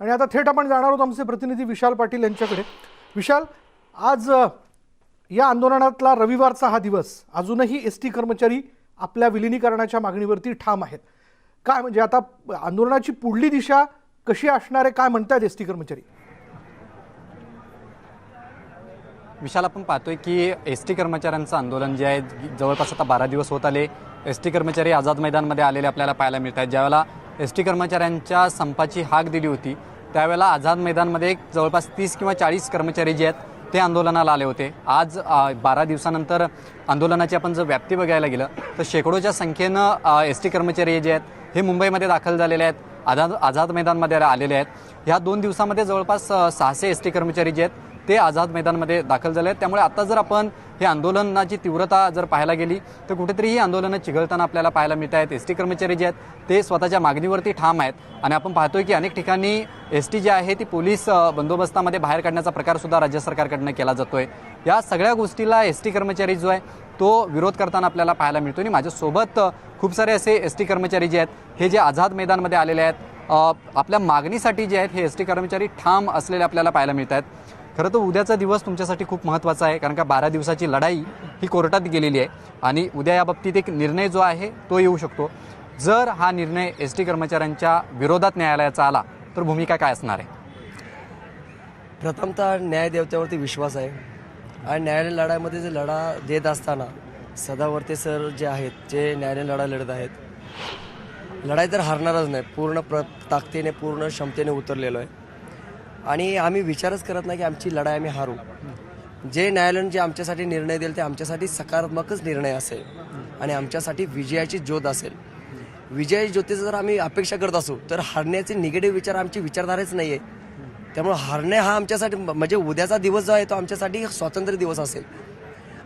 आणि आता थेट आपण जाणार आहोत आमचे प्रतिनिधी विशाल पाटील यांच्याकडे. विशाल आज या आंदोलनातला रविवारचा हा दिवस अजूनही एस टी कर्मचारी आपल्या विलिनीकरणाच्या मागणीवरती ठाम आहेत. काय म्हणजे आता आंदोलनाची पुढली दिशा कशी असणार आहे काय म्हणतायत एस टी कर्मचारी? विशाल आपण पाहतोय की एस टी कर्मचाऱ्यांचं आंदोलन जे आहे जवळपास आता बारा दिवस होत आले. एस टी कर्मचारी आझाद मैदानमध्ये आलेले आपल्याला पाहायला मिळत आहेत. ज्यावेळेला एस टी कर्मचाऱ्यांच्या संपाची हाक दिली होती. त्यावेळेला आझाद मैदानमध्ये जवळपास तीस किंवा चाळीस कर्मचारी जे आहेत ते आंदोलनाला आले होते. आज बारा दिवसानंतर आंदोलनाची आपण जर व्याप्ती बघायला गेलं तर शेकडोच्या संख्येनं एस टी कर्मचारी जे आहेत हे मुंबईमध्ये दाखल झालेले आहेत आझाद आझाद मैदानमध्ये आलेले आहेत. ह्या दोन दिवसामध्ये जवळपास सहाशे एस टी कर्मचारी जे आहेत ते आझाद मैदानमध्ये दाखल झाले आहेत. त्यामुळे आता जर आपण हे आंदोलनाची तीव्रता जर पाहायला गेली तर कुठेतरी ही आंदोलनं चिघळताना आपल्याला पाहायला मिळत आहेत. एस टी कर्मचारी जे आहेत ते स्वतःच्या मागणीवरती ठाम आहेत. आणि आपण पाहतोय की अनेक ठिकाणी एस टी जी आहे ती पोलीस बंदोबस्तामध्ये बाहेर काढण्याचा प्रकारसुद्धा राज्य सरकारकडनं केला जातोय. या सगळ्या गोष्टीला एस टी कर्मचारी जो आहे तो विरोध करताना आपल्याला पाहायला मिळतो आणि माझ्यासोबत खूप सारे असे एस टी कर्मचारी जे आहेत हे जे आझाद मैदानमध्ये आलेले आहेत आपल्या मागणीसाठी जे आहेत हे एस टी कर्मचारी ठाम असलेले आपल्याला पाहायला मिळत आहेत. खरं तर उद्याचा दिवस तुमच्यासाठी खूप महत्त्वाचा आहे कारण का बारा दिवसाची लढाई ही कोर्टात गेलेली आहे आणि उद्या या बाबतीत एक निर्णय जो आहे तो येऊ शकतो. जर हा निर्णय एस टी कर्मचाऱ्यांच्या विरोधात न्यायालयाचा आला तर भूमिका काय असणार आहे? प्रथमतः न्यायदेवतेवरती विश्वास आहे आणि न्यायालय लढाईमध्ये जे लढा देत असताना सदावर्ते सर जे आहेत जे न्यायालय लढा लढत आहेत लढाई तर हरणारच नाही पूर्ण प्र ताकदीने पूर्ण क्षमतेने उतरलेलो आहे. आणि आम्ही विचारच करत नाही की आमची लढाई आम्ही हारू. जे न्यायालयाने जे आमच्यासाठी निर्णय देईल ते आमच्यासाठी सकारात्मकच निर्णय असेल आणि आमच्यासाठी विजयाची ज्योत असेल. विजयाची ज्योतीचं जर आम्ही अपेक्षा करत असू तर हारण्याचे निगेटिव्ह विचार आमची विचारधारेच नाही आहे त्यामुळे हरणे हा आमच्यासाठी म्हणजे उद्याचा दिवस जो आहे तो आमच्यासाठी स्वातंत्र्य दिवस असेल.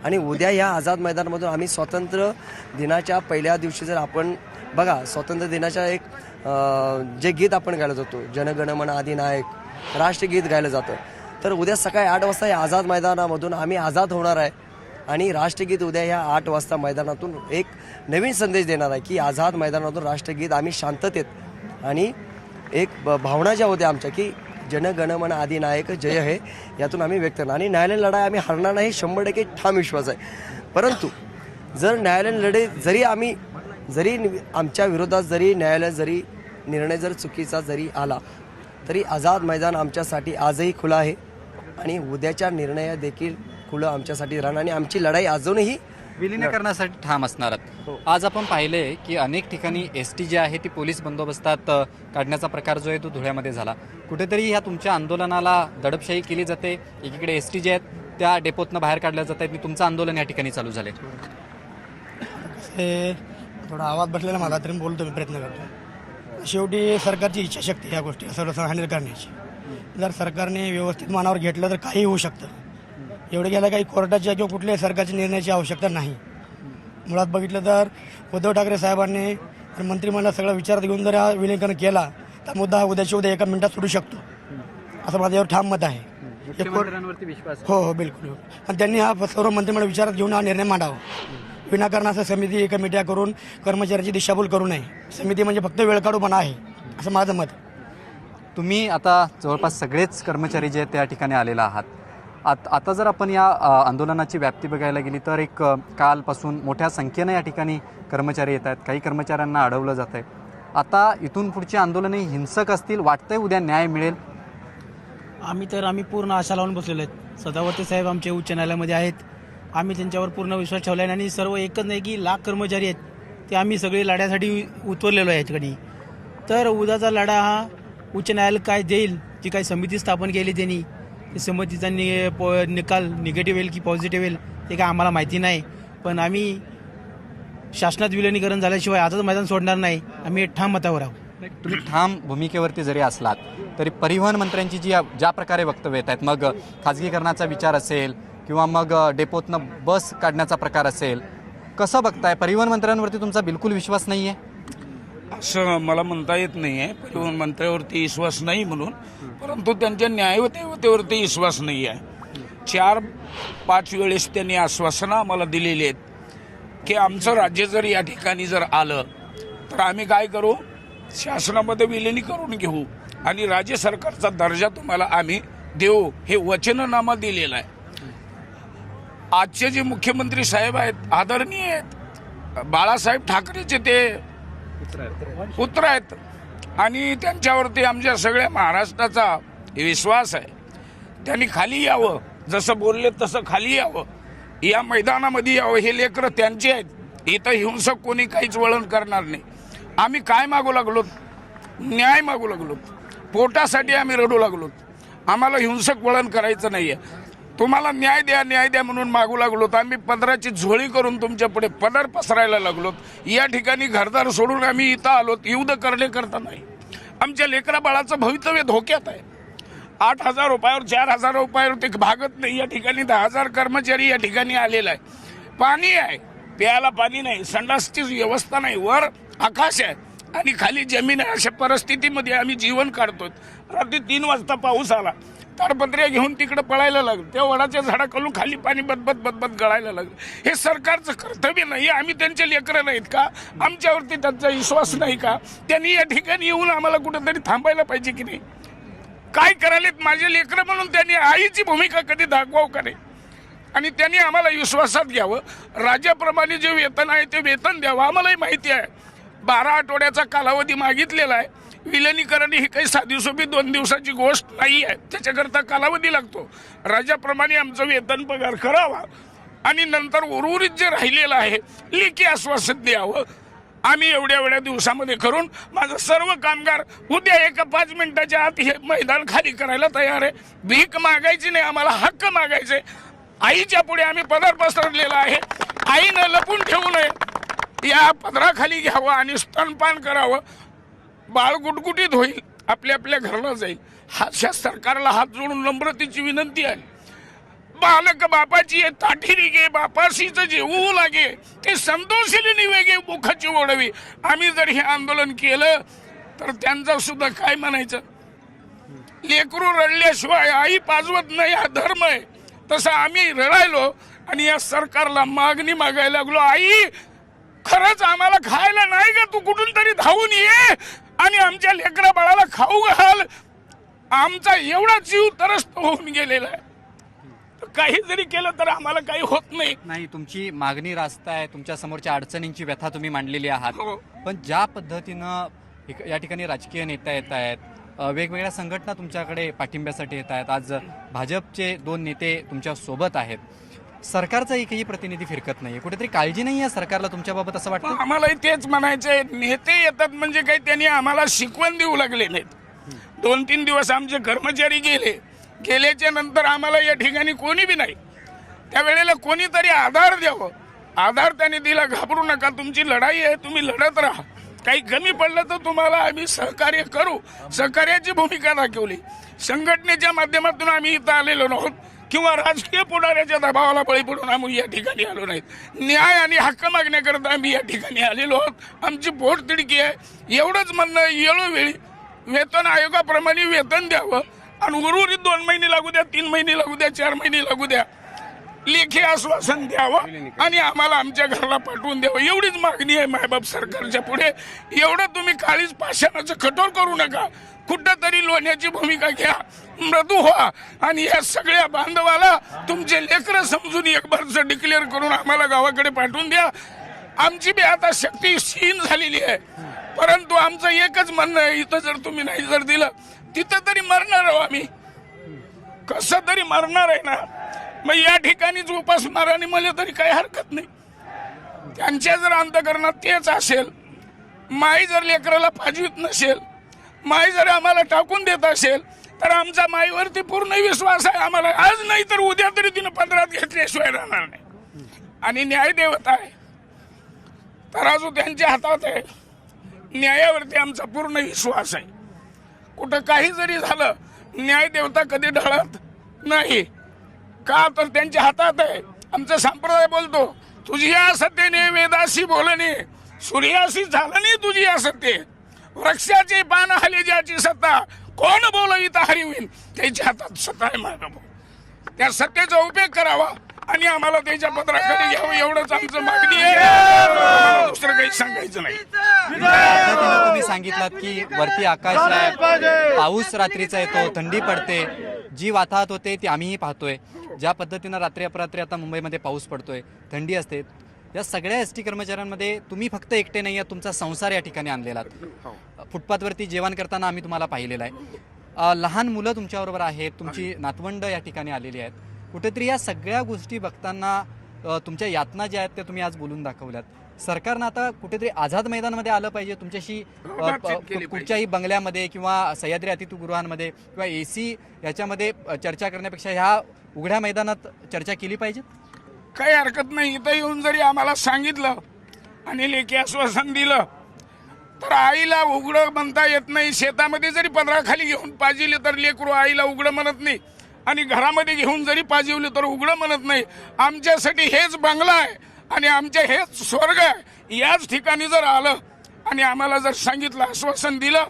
आणि उद्या ह्या आझाद मैदानामधून आम्ही स्वातंत्र्य दिनाच्या पहिल्या दिवशी जर आपण बघा स्वातंत्र्य दिनाच्या एक जे गीत आपण गायला जातो जनगणमन आदिनायक राष्ट्रगीत गायलं जातं. तर उद्या सकाळी आठ वाजता या आझाद मैदानामधून आम्ही आझाद होणार आहे आणि राष्ट्रगीत उद्या ह्या आठ वाजता मैदानातून एक नवीन संदेश देणार आहे की आझाद मैदानातून राष्ट्रगीत आम्ही शांततेत आणि एक ब- भावना ज्या होत्या आमच्या की जनगणमन आदिनायक जय हे यातून आम्ही व्यक्त करणार आणि न्यायालयीन लढाई आम्ही हरणार नाही शंभर टक्के ठाम विश्वास आहे. परंतु जर न्यायालयीन लढाई जरी आम्ही जरी आमच्या विरोधात जरी न्यायालय जरी निर्णय जर चुकीचा जरी आला तरी आझाद मैदान आमच्यासाठी आजही खुलं आहे. आणि उद्याच्या निर्णय देखील खुलं आमच्यासाठी राहणार. आणि आमची लढाई अजूनही विलिनीकरणासाठी ठाम असणार आहेत. आज आपण पाहिले की अनेक ठिकाणी एस टी जी आहे ती पोलीस बंदोबस्तात काढण्याचा प्रकार जो आहे तो धुळ्यामध्ये झाला. कुठेतरी ह्या तुमच्या आंदोलनाला दडपशाही केली जाते. एकीकडे एस टी जे आहेत त्या डेपोतनं बाहेर काढल्या जात आहेत. आणि तुमचं आंदोलन या ठिकाणी चालू झाले हे थोडा आवाज बसलेला मला तरी बोलतो मी प्रयत्न करतो. शेवटी सरकारची इच्छाशक्ती ह्या गोष्टी सर्व हँडल करण्याची. जर सरकारने व्यवस्थित मनावर घेतलं तर काही होऊ शकतं. एवढं गेलं काही कोर्टाच्या किंवा कुठल्याही सरकारच्या निर्णयाची आवश्यकता नाही. मुळात बघितलं तर उद्धव ठाकरे साहेबांनी आणि मंत्रिमंडळात सगळा विचारात घेऊन जर हा केला तर मुद्दा हा उद्याच्या उद्या एका मिनिटात सुटू शकतो. असं माझं यावर ठाम मत आहे. हे हो हो बिलकुल. हो. आणि त्यांनी हा सर्व मंत्रिमंडळ विचारात घेऊन हा निर्णय मांडावा. विनाकारण असं समिती कमिट्या करून कर्मचाऱ्याची दिशाभूल करू नये. समिती म्हणजे फक्त वेळकाढूपणा आहे असं माझं मत. तुम्ही आता जवळपास सगळेच कर्मचारी जे आहेत त्या ठिकाणी आलेला आहात आत आता जर आपण या आंदोलनाची व्याप्ती बघायला गेली तर एक कालपासून मोठ्या संख्येनं या ठिकाणी कर्मचारी येत आहेत. काही कर्मचाऱ्यांना अडवलं जात आहे. आता इथून पुढची आंदोलने हिंसक असतील वाटतंय उद्या न्याय मिळेल? आम्ही तर आम्ही पूर्ण आशा लावून बसलेलो आहेत. सदावर्ते साहेब आमचे उच्च न्यायालयामध्ये आहेत. आम्ही त्यांच्यावर पूर्ण विश्वास ठेवला आहे आणि सर्व एकच नाही की लाख कर्मचारी आहेत ते आम्ही सगळे लढ्यासाठी उतरलेलो आहे याच्याकडे. तर उद्याचा लढा हा उच्च न्यायालय काय देईल जी काही समिती स्थापन केली त्यांनी ते समितीचा नि निकाल निगेटिव्ह येईल की पॉझिटिव्ह येईल ते काय आम्हाला माहिती नाही. पण आम्ही शासनात विलिनीकरण झाल्याशिवाय आताच मैदान सोडणार नाही. आम्ही ठाम मतावर आहोत. तुम्ही ठाम भूमिकेवरती जरी असलात तरी परिवहन मंत्र्यांची जी ज्या प्रकारे वक्तव्य येत आहेत मग खाजगीकरणाचा विचार असेल किंवा मग डेपोतनं बस काढण्याचा प्रकार असेल कसं बघताय? परिवहन मंत्र्यांवरती तुमचा बिलकुल विश्वास नाही आहे असं मला म्हणता येत नाही आहे परिवहन मंत्र्यावरती विश्वास नाही म्हणून. परंतु त्यांच्या न्यायवतेवरती विश्वास नाही आहे चार पाच वेळेस त्यांनी आश्वासनं आम्हाला दिलेली आहेत की आमचं राज्य जर या ठिकाणी जर आलं तर आम्ही काय करू? शासनामध्ये विलिनीकरण घेऊ. आणि राज्य सरकारचा दर्जा तुम्हाला आम्ही देऊ. हे वचननामा दिलेला आहे. आजचे जे मुख्यमंत्री साहेब आहेत आदरणीय आहेत बाळासाहेब ठाकरेचे ते पुत्र आहेत. आणि त्यांच्यावरती आमच्या सगळ्या महाराष्ट्राचा विश्वास आहे. त्यांनी खाली यावं जसं बोलले तसं खाली यावं. या मैदानामध्ये यावं हे लेकरं त्यांचे आहेत. इथं हिंसक कोणी काहीच वळण करणार नाही. आम्ही काय मागू लागलो? न्याय मागू लागलो. पोटासाठी आम्ही रडू लागलो. आम्हाला हिंसक वळण करायचं नाही आहे तुम्हाला न्याय द्या न्याय द्या म्हणून मागू लागलो आम्ही पदराची झोळी करून तुमच्यापुढे पदर पसरायला लागलो या ठिकाणी घरदार सोडून आम्ही इथं आलो युद्ध करणे करता नाही. आमच्या लेकरा बाळाचं भवितव्य धोक्यात आहे. आठ हजार रुपयावर चार हजार रुपयावर ते भागत नाही. या ठिकाणी दहा हजार कर्मचारी या ठिकाणी आलेला आहे पाणी आहे. प्यायला पाणी नाही. संडासची व्यवस्था नाही. वर आकाश आहे. आणि खाली जमीन आहे. अशा परिस्थितीमध्ये आम्ही जीवन काढतोय. रात्री तीन वाजता पाऊस आला. ताडपत्र्या घेऊन तिकडे पळायला लागलं. त्या वडाच्या झाडाखालून खाली पाणी बदबत बदबत गळायला लागलं. हे सरकारचं कर्तव्य नाही आम्ही त्यांचे लेकरं नाहीत का? आमच्यावरती त्यांचा विश्वास नाही का? त्यांनी या ठिकाणी येऊन आम्हाला कुठेतरी थांबायला पाहिजे की नाही? काय करायलेत माझे लेकरं म्हणून त्यांनी आईची भूमिका कधी दाखवाव का नाही? आणि त्यांनी आम्हाला विश्वासात घ्यावं. राज्याप्रमाणे जे वेतन आहे ते वेतन द्यावं आम्हालाही माहिती आहे. बारा आठवड्याचा कालावधी मागितलेला आहे. विलनीकरण ही काही साधी सोपी दोन दिवसाची गोष्ट नाही आहे त्याच्याकरता कालावधी लागतो. राजाप्रमाणे आमचं वेतन पगार करावा. आणि नंतर उर्वरित जे राहिलेलं आहे लेखी आश्वासन द्यावं. आम्ही एवढ्या एवढ्या दिवसामध्ये करून माझं सर्व कामगार उद्या एका पाच मिनिटाच्या आत हे मैदान खाली करायला तयार आहे. भीक मागायची नाही आम्हाला हक्क मागायचे. आईच्या पुढे आम्ही पदर पसरलेला आहे. आईनं लपून ठेवू नये. या पदराखाली घ्यावं आणि स्तनपान करावं. बाळ गुटगुटीत होईल आपल्या आपल्या घरला जाईल. अशा सरकारला हात जोडून नम्रतेची विनंती आहे. बालक बापाची ताठीरी गे बापाशीच जेवू लागे ते संतोषिली निवेगे मुखाची ओढवी. आम्ही जर हे आंदोलन केलं तर त्यांचा सुद्धा काय म्हणायचं? लेकरू रडल्याशिवाय आई पाजवत नाही हा धर्म आहे. तसं आम्ही रडायलो आणि या सरकारला मागणी मागायला लागलो आई खरंच आम्हाला खायला नाही का? तू कुठून तरी धावून ये. आणि आमच्या लेकरा बाळाला खाऊ घाल. आमचा एवढा जीव तरस्त होऊन गेलेला आहे. काही जरी केलं तर आम्हाला काही होत नाही. नाही तुमची मागणी रास्त आहे. तुमच्या समोरच्या अडचणींची व्यथा तुम्ही मांडलेली आहात. हो. पण ज्या पद्धतीनं या ठिकाणी राजकीय नेता येत आहेत वेगवेगळ्या संघटना तुमच्याकडे पाठिंब्यासाठी येत आहेत. आज भाजपचे दोन नेते तुमच्यासोबत आहेत. सरकारचा एकही प्रतिनिधी फिरकत नाही कुठेतरी काळजी नाही आहे सरकारला तुमच्याबाबत असं वाटतं? आम्हालाही तेच म्हणायचंय. नेते येतात म्हणजे काही त्यांनी आम्हाला शिकवण देऊ लागले नाहीत. दोन तीन दिवस आमचे कर्मचारी गेले. गेल्याच्यानंतर आम्हाला या ठिकाणी कोणी बी नाही. त्यावेळेला कोणीतरी आधार द्यावं. आधार त्यांनी दिला घाबरू नका तुमची लढाई आहे तुम्ही लढत राहा. काही कमी पडलं तर तुम्हाला आम्ही सहकार्य करू. सहकार्याची भूमिका दाखवली. संघटनेच्या माध्यमातून आम्ही इथं आलेलो नव्हतो. किंवा राजकीय पुढाऱ्याच्या दबावाला बळी पडून आम्ही या ठिकाणी आलो नाहीत. न्याय आणि हक्क मागण्याकरता आम्ही या ठिकाणी आलेलो आहोत. आमची पोट तिडकी आहे. एवढंच म्हणणं येळोवेळी वेतन आयोगाप्रमाणे वेतन द्यावं आणि उर्वरित दोन महिने लागू द्या तीन महिने लागू द्या चार महिने लागू द्या. लेखी आश्वासन द्यावं आणि आम्हाला आमच्या घराला पाठवून द्यावं. एवढीच मागणी आहे मायबाप सरकारच्या पुढे. एवढं तुम्ही काळीच पाषाणाचं कठोर करू नका. कुठंतरी लोण्याची भूमिका घ्या. मृदू व्हा. आणि या सगळ्या बांधवाला तुमचे लेकरं समजून एक बारचं डिक्लेअर करून आम्हाला गावाकडे पाठवून द्या. आमची बी आता शक्ती क्षीण झालेली आहे. परंतु आमचं एकच म्हणणं आहे इथं जर तुम्ही नाही जर दिलं तिथं तरी मरणार आहो आम्ही. कसं तरी मरणार आहे ना? मग या ठिकाणीच उपासणार आणि मला तरी काही हरकत नाही. त्यांच्या जर अंतकरणात तेच असेल माई जर लेकराला पाजवीत नसेल माई जर आम्हाला टाकून देत असेल तर आमचा माईवरती पूर्ण विश्वास आहे. आम्हाला आज नाही तर उद्या तरी तिनं पंधरात घेतल्याशिवाय राहणार नाही. आणि न्याय देवता आहे. तराजू त्यांच्या हातात आहे. न्यायावरती आमचा पूर्ण विश्वास आहे. कुठं काही जरी झालं न्याय देवता कधी ढळत नाही. का तर त्यांच्या हातात आहे. आमचा संप्रदाय बोलतो तुझी असत्यने वेदाशी बोलणे सूर्याशी झालं नाही तुझी असत्य. वृक्षाचे पान हले ज्याची सत्ता कोण बोलविता हरिवीन त्याच्या हातात सत्ता आहे माझा भाऊ. त्या सत्तेचा उपयोग करावा आणि आम्हाला त्याच्या पत्राखाली घ्यावं एवढंच आमचं मागणी आहे. दुसरं काही सांगायचं नाही. तुम्ही सांगितलात की वरती आकाश आहे पाऊस रात्रीचा येतो थंडी पडते. जी वाताहत होते ती आम्हीही पाहतोय. ज्या पद्धतीनं रात्री अपरात्री आता मुंबईमध्ये पाऊस पडतोय थंडी असते या सगळ्या एस टी कर्मचाऱ्यांमध्ये तुम्ही फक्त एकटे नाही आहात तुमचा संसार या ठिकाणी आणलेला फुटपाथवरती जेवण करताना आम्ही तुम्हाला पाहिलेलं आहे. लहान मुलं तुमच्याबरोबर आहेत तुमची नातवंड या ठिकाणी आलेली आहेत. कुठेतरी या सगळ्या गोष्टी बघताना तुमच्या यातना ज्या आहेत त्या तुम्ही आज बोलून दाखवल्यात. सरकारनं आता कुठेतरी आझाद मैदानामध्ये आलं पाहिजे तुमच्याशी. कुठच्याही बंगल्यामध्ये किंवा सह्याद्री अतिथीगृहांमध्ये किंवा ए सी याच्यामध्ये चर्चा करण्यापेक्षा ह्या उघड्या मैदानात चर्चा केली पाहिजे? काही हरकत नाही इथं येऊन जरी आम्हाला सांगितलं आणि लेखी आश्वासन दिलं तर आईला उघडं म्हणता येत नाही. शेतामध्ये जरी पदराखाली घेऊन पाजिले तर लेकरू आईला उघडं म्हणत नाही. आणि घरामध्ये घेऊन जरी पाजिवले तर उघडं म्हणत नाही. आमच्यासाठी हेच बंगला आहे आणि आमचे हेच स्वर्ग आहे. याच ठिकाणी जर आलं आणि आम्हाला जर सांगितलं आश्वासन दिलं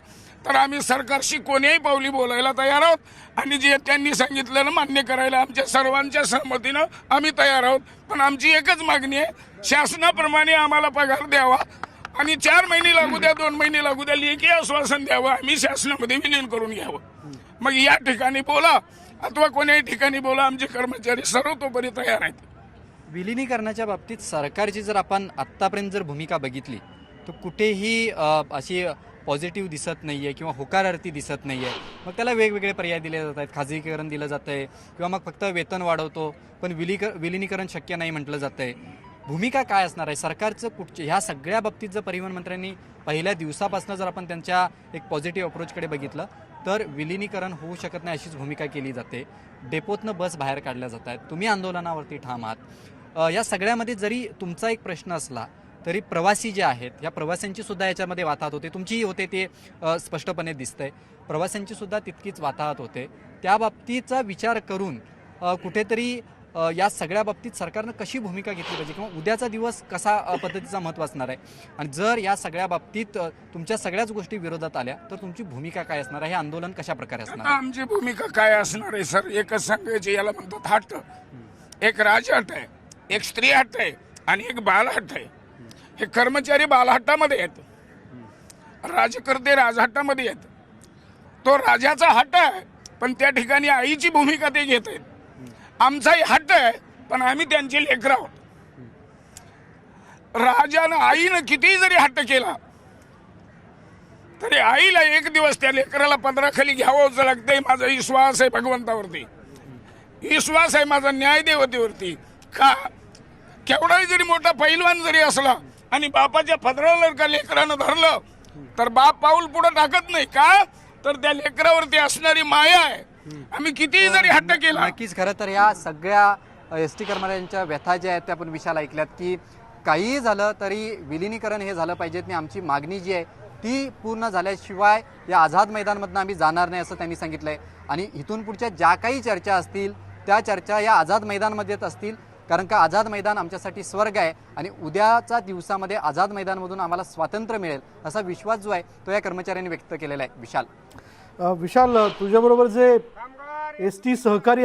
तर आम्ही सरकारशी कोणीही पावली बोलायला तयार आहोत. आणि जे त्यांनी सांगितलेलं मान्य करायला आमच्या सर्वांच्या सहमतीनं आम्ही तयार आहोत. पण आमची एकच मागणी आहे शासनाप्रमाणे आम्हाला पगार द्यावा. आणि चार महिने लागू द्या दोन महिने लागू द्या लेखी आश्वासन द्यावं. आम्ही शासनामध्ये विलीन करून घ्यावं. मग या ठिकाणी बोला अथवा कोण्याही ठिकाणी बोला आमचे कर्मचारी सर्वतोपरी तयार आहेत. विलिनीकरणाच्या बाबतीत सरकारची जर आपण आत्तापर्यंत जर भूमिका बघितली तर कुठेही अशी पॉझिटिव्ह दिसत नाही आहे किंवा होकारार्थी दिसत नाही आहे मग त्याला वेगवेगळे पर्याय दिले जात आहेत. खाजगीकरण दिलं जातं आहे किंवा मग फक्त वेतन वाढवतो पण विलीक विलिनीकरण शक्य नाही म्हटलं जातं आहे भूमिका काय असणार आहे? सरकारचं कुठचे ह्या सगळ्या बाबतीत जर परिवहन मंत्र्यांनी पहिल्या दिवसापासून जर आपण त्यांच्या एक पॉझिटिव्ह अप्रोचकडे बघितलं तर विलिनीकरण होऊ शकत नाही अशीच भूमिका केली जाते. डेपोतनं बस बाहेर काढल्या जात आहेत. तुम्ही आंदोलनावरती ठाम आहात. या सगळ्यामध्ये जरी तुमचा एक प्रश्न असला तरी प्रवासी जे आहेत या प्रवाशांची सुद्धा याच्यामध्ये वाताहत होते. तुमचीही होते ते स्पष्टपणे दिसतंय. प्रवाशांची सुद्धा तितकीच वाताहत होते. त्या बाबतीचा विचार करून कुठेतरी या सगळ्या बाबतीत सरकारनं कशी भूमिका घेतली पाहिजे किंवा उद्याचा दिवस कसा पद्धतीचा महत्त्व असणार आहे? आणि जर या सगळ्या बाबतीत तुमच्या सगळ्याच गोष्टी विरोधात आल्या तर तुमची भूमिका काय असणार आहे? हे आंदोलन कशा प्रकारे असणार आमची भूमिका काय असणार आहे सर? एकच सांगायची याला म्हणतात हट. एक राजहट आहे एक स्त्री हट आहे आणि एक बालहट आहे. हे कर्मचारी बालहट्टामध्ये आहेत. राजकर्ते राजहट्टामध्ये आहेत. तो राजाचा हट्ट आहे पण त्या ठिकाणी आईची भूमिका ते घेत आहेत. आमचाही हट्ट आहे पण आम्ही त्यांचे लेकर आहोत. राजानं आईनं कितीही जरी हट्ट केला तरी आईला एक दिवस त्या लेकराला पंधराखाली घ्यावंच लागतंय माझा विश्वास आहे भगवंतावरती. विश्वास आहे माझा न्यायदेवतेवरती. का? केवढाही जरी मोठा पैलवान जरी असला आणि बापाच्या पदराला जर का लेकरानं धरलं तर बाप पाऊल पुढे टाकत नाही. का? तर त्या लेकरावरती असणारी माया आहे. आम्ही कितीही जरी हट्ट केला नक्कीच खरं तर या सगळ्या एस टी कर्मचाऱ्यांच्या व्यथा ज्या आहेत त्या आपण विशाल ऐकल्यात की काहीही झालं तरी विलिनीकरण हे झालं पाहिजेत आणि आमची मागणी जी आहे ती पूर्ण झाल्याशिवाय या आझाद मैदानमधनं आम्ही जाणार नाही असं त्यांनी सांगितलंय. आणि इथून पुढच्या ज्या काही चर्चा असतील त्या चर्चा या आझाद मैदानमध्येच असतील कारण का आझाद मैदान आमच्यासाठी स्वर्ग आहे आणि उद्याच्या दिवसामध्ये आझाद मैदानमधून आम्हाला स्वातंत्र्य मिळेल असा विश्वास जो आहे तो या कर्मचाऱ्यांनी व्यक्त केलेला आहे. विशाल. विशाल तुझ्याबरोबर जे एस टी सहकारी